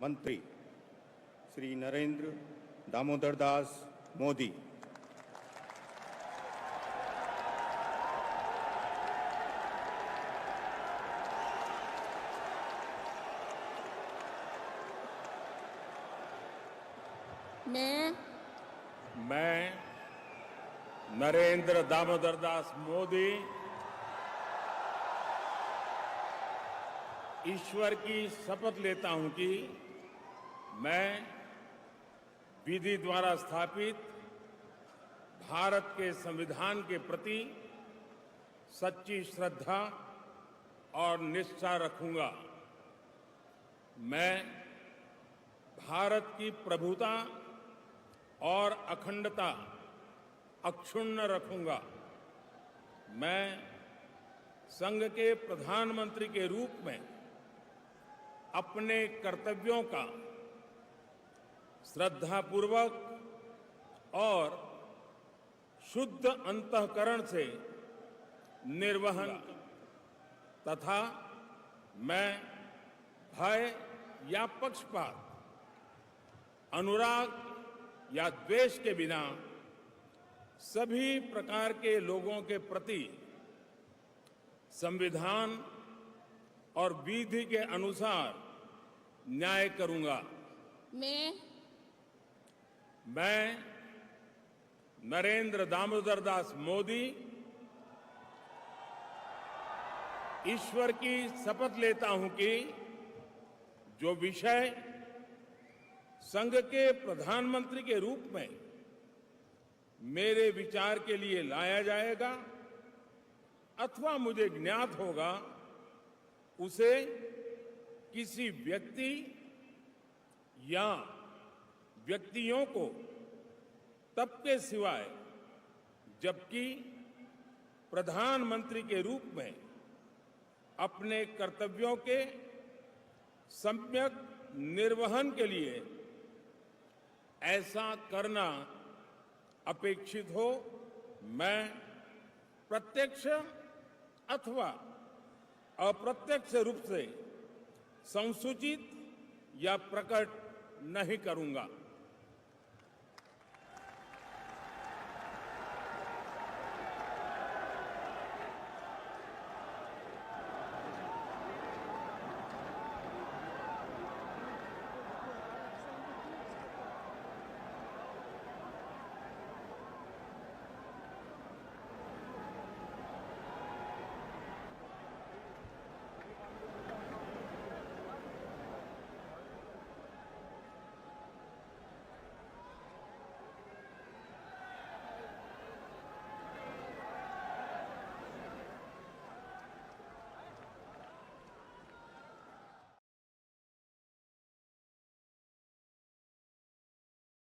मंत्री श्री नरेंद्र दामोदर दास मोदी। मैं मैं नरेंद्र दामोदर दास मोदी ईश्वर की शपथ लेता हूँ कि मैं विधि द्वारा स्थापित भारत के संविधान के प्रति सच्ची श्रद्धा और निष्ठा रखूँगा। मैं भारत की प्रभुता और अखंडता अक्षुण्ण रखूँगा। मैं संघ के प्रधानमंत्री के रूप में अपने कर्तव्यों का श्रद्धापूर्वक और शुद्ध अंतकरण से निर्वहन तथा मैं भय या पक्षपात, अनुराग या द्वेष के बिना सभी प्रकार के लोगों के प्रति संविधान और विधि के अनुसार न्याय करूँगा। मैं मैं नरेंद्र दामोदर दास मोदी ईश्वर की शपथ लेता हूँ कि जो विषय संघ के प्रधानमंत्री के रूप में मेरे विचार के लिए लाया जाएगा अथवा मुझे ज्ञात होगा, उसे किसी व्यक्ति या व्यक्तियों को तब के सिवाय, जबकि प्रधानमंत्री के रूप में अपने कर्तव्यों के सम्यक निर्वहन के लिए ऐसा करना अपेक्षित हो, मैं प्रत्यक्ष अथवा अप्रत्यक्ष रूप से संसूचित या प्रकट नहीं करूँगा।